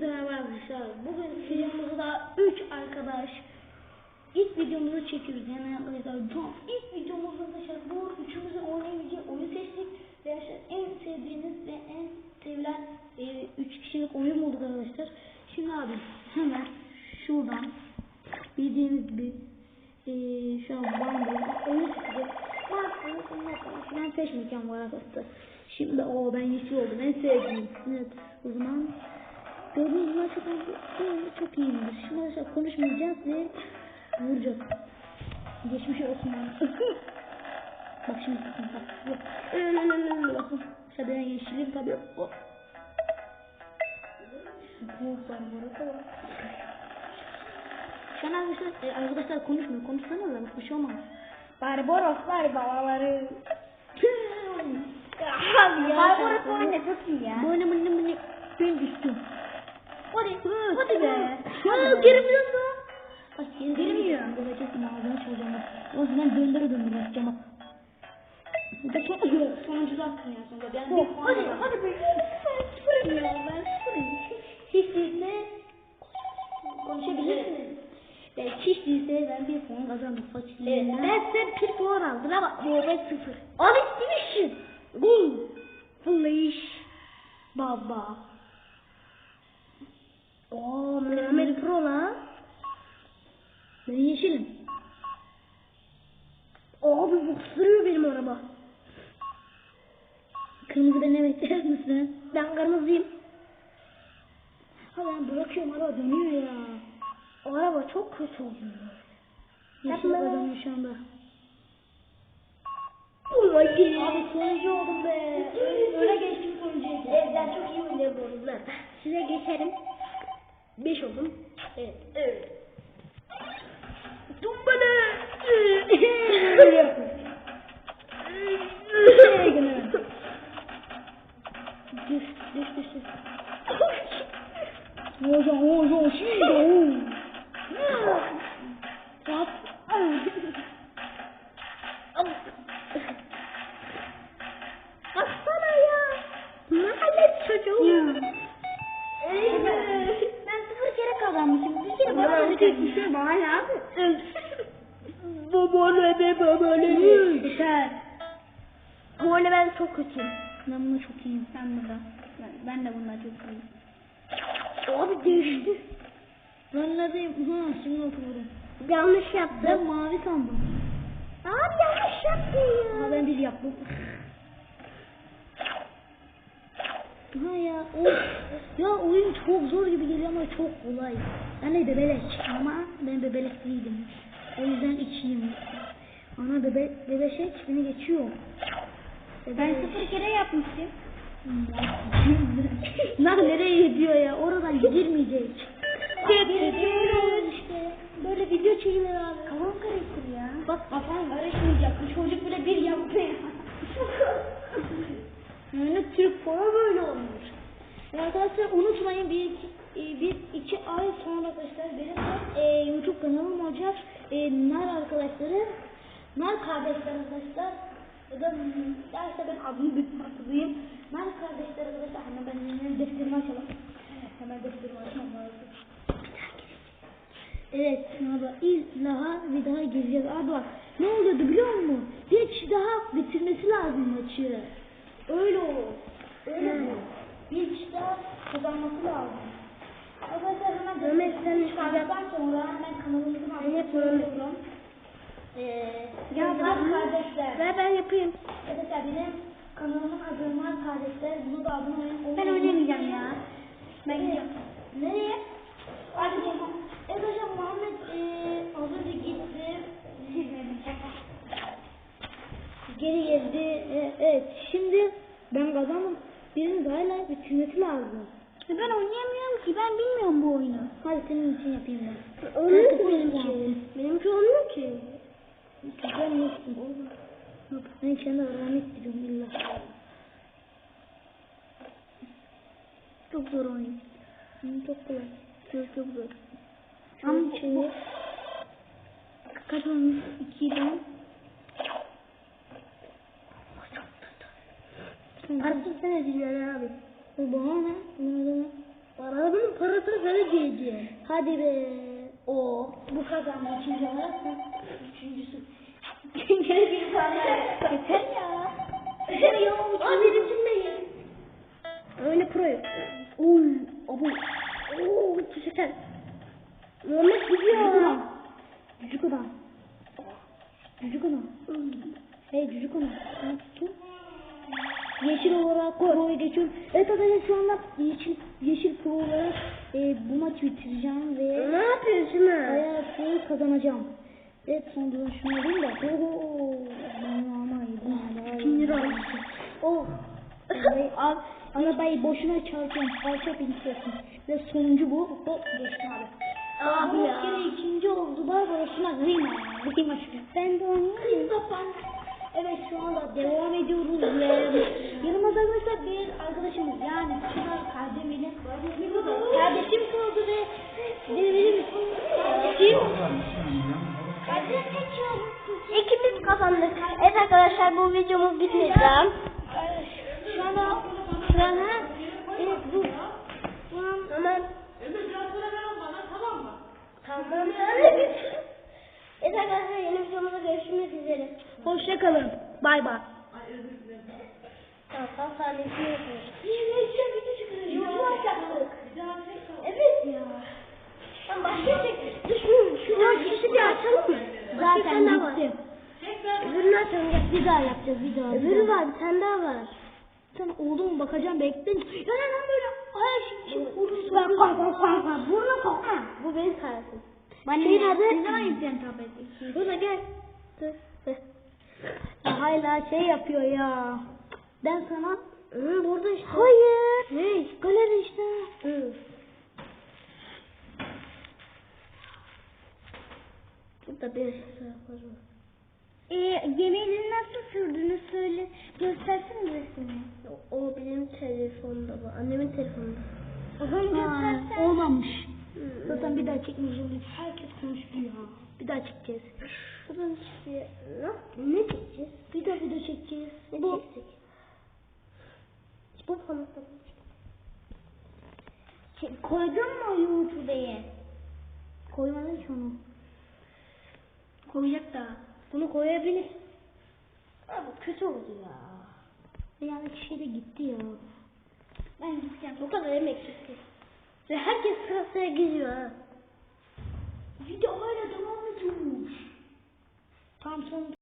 Merhaba arkadaşlar. Bugün videomuzda 3 arkadaş ilk videomuzu çekiyoruz. Yani arkadaşlar tam ilk videomuzda arkadaşlar bu üçümüzün oynayabileceği oyun seçtik. Ve arkadaşlar en sevdiğiniz ve en sevilen 3 kişilik oyun bulduk arkadaşlar. Şimdi abi hemen şuradan bildiğiniz gibi e, şu an bandı oyun ondan sonra filan seçmeyeceğim bu arkadaşlar. Şimdi o ben yeşil oldum en sevdiğim. Evet o zaman gördüğünüz gibi çok, çok iyiyimdir. Şimdi arkadaşlar konuşmayacağız ve vuracağız. Geçmiş olsun bana. Bak şimdi bakın bak. Bakın. İşte ben yeşilim tabii. Hop. Şu an arkadaşlar, e, arkadaşlar konuşmuyor. Konuşsana da bak bir şey olmaz. Barbaroslar babaları. Abi ya. Barbaros oyunu çok iyi ya. Bu oyunu bunu bunu ben düştüm. Hadi. Hadi be. Ya girmiyor mu? Bak. Böyle kesin ağzına çalacağım. O yüzden döndüre döndüre atacağım bak. Bu da çok iyi. Sonuncu attım ya sonunda. Ben bir puan Hadi hadi be. Sıfırım ya ben sıfırım. Hiç değilse konuşabilirsiniz. Ben hiç değilse ben bir puan kazandım. Evet, ben sen bir puan aldın ama ben sıfır. Abi demişsin. Bu. Flash. Baba. Oo Mehmet Pro lan. Ben yeşilim. Abi bu sürüyor benim araba. Kırmızı ben evet der misin? Ben kırmızıyım. Ha ben bırakıyorum araba dönüyor ya. O araba çok kötü oluyor. Yeşil kazanıyor şu anda. Abi sonuncu oldum be. Öyle geçtim sonuncuya. Evet ben çok iyi oynuyorum ben. Size geçerim. Beş oldum. Evet. Evet. Dumbala. Düş, düş, düş, düş. Hocam, hocam, şimdi. Bak. Baksana bir şey bana ya. Babana be babana. Yeter. Bu oyunda ben çok kötüyüm. Ben bunda çok iyiyim. Sen burada. Ben, ben de bunda çok iyiyim. Abi değişti. Ben neredeyim? Ha şimdi oturdum. Yanlış Ben yaptım. mavi sandım. Abi yanlış yaptın ya. ben bir yaptım. Ha ya o ya oyun çok zor gibi geliyor ama çok kolay. Ben de bebelek ama ben bebelek değilim. O yüzden içiyim. Ana bebe bebeşek beni geçiyor. Ben sıfır kere yapmıştım. Lan nereye gidiyor ya? Oradan girmeyecek. İşte. Böyle video çekilir abi. Kafam karıştır ya. Bak kafan karışmayacak. Bu çocuk bile bir yaptı ya. yani Türk para böyle olmuş. Arkadaşlar unutmayın bir iki, e, bir iki ay sonra arkadaşlar benim e, YouTube kanalım olacak. E, Nar arkadaşları, Nar kardeşler arkadaşlar. Ya da derse ben adını büyük hatırlayayım. Nar kardeşler arkadaşlar. Hemen ben hemen defterimi açalım. Hemen defterimi açmam lazım. Evet, abi illa bir daha gireceğiz. Abi bak ne oluyordu biliyor musun? Bir kişi daha bitirmesi lazım maçı. Öyle olur. Öyle Hmm. olur. Bir kişi daha kazanması lazım. Arkadaşlar hemen Ömer, sen defterimi çıkardıktan sonra hemen kanalımızın adını yapıyorum. söylüyorum. Ee, Ya Yılmaz ben- kardeşler. Ver ben yapayım. Arkadaşlar benim kanalımın adı Kardeşler. Bunu da abone. Ben oynamayacağım ya. Ben gidiyorum. Nereye? Hadi bakalım. Evet hocam Muhammed eee az önce gitti. Geri geldi. E, evet şimdi ben kazandım. Birinin hala bitirmesi lazım. Ben oynayamıyorum ki ben bilmiyorum bu oyunu. Hadi senin için yapayım ben. Olmuyor ki benim benimki. Benimki olmuyor ki. Güzel misin? Yok, ben kendi aramı istiyorum illa. Çok zor oyun. Hı, Çok kolay. Çok çok zor. Ama şöyle. Kaç olmuş? İki ben. Artık sen ediyorsun abi. Bu bana ne? Buna da ne? Para benim para sana diyeceğim. Hadi be. O bu kazandı ikinci olarak sen üçüncüsü. Gene bir tane. Yeter ya. Yeter ya. Aa birincindeyim. Öyle pro yok. Uy, abu. Oo, teşekkür. Muhammed gidiyor. Cücük adam. Cücük adam. Hey cücük adam. Yaptın? Yeşil olarak pro'ya geçiyorum. Evet arkadaşlar şu anda yeşil, yeşil pro olarak e, bu maçı bitireceğim ve Ne yapıyorsun ha? pro'yu kazanacağım. Evet son alayım da. Ooo. Ama İkinci round. Oh. Arabayı, al, arabayı boşuna çarpıyorum. Alça binsiyorsun. Ve sonuncu bu. Hop geçti abi. Abi Bu ya. kere ikinci oldu. Bak boşuna Rima. Rima. Ben de oynayayım. Evet şu anda devam ediyoruz ve yanımızda arkadaşlar bir arkadaşımız yani Çınar kardeşimle kardeşim kaldı ve benim kardeşim İkimiz kazandık. Evet arkadaşlar bu videomuz bitmeyecek. şu anda şu anda evet bu Tamam. Tamam yani. Evet arkadaşlar yeni videomuzda görüşmek üzere. hoşça kalın. Bay bay. Tamam tam sahnesini yapıyoruz. YouTube açacaktık. Evet ya. Tamam başka çek. Düşmüyorum. Şu an kişi bir açalım mı? Zaten bitti. Öbürünü açalım. Bir daha yapacağız bir daha. Öbürü var bir tane daha var. Sen oğlum bakacağım bekle. Ya neden böyle ay şimdi vurursun. Bak bak bak bak bak. Bu benim tarifim. Ben Şeyin adı- Ne zaman yüklen tabii. Buna gel. Dur. hala şey yapıyor ya. Ben sana Hı, burada işte. Hayır. Ne? Galeri işte. Hı. Burada bir sayfalarım. Ee, yemeğini telefonda var. Annemin telefonunda. Göstersene. Olmamış. Hı. Zaten bir daha çekmeyeceğim. Herkes konuştu ya. Bir daha çekeceğiz. Buradan işte ne? Ne çekeceğiz? Bir daha video çekeceğiz. Ne Bu çeksek? Bu pamukları. şey, koydun mu YouTube'ye? Koymadın ki onu. Koyacak da. Bunu koyabilir. Bu kötü oldu ya. Yani kişi de gitti ya. Ben gideceğim. Bu kadar emek gitti. Ve herkes sırasına giriyor ha. Video hala ediyor. Tam son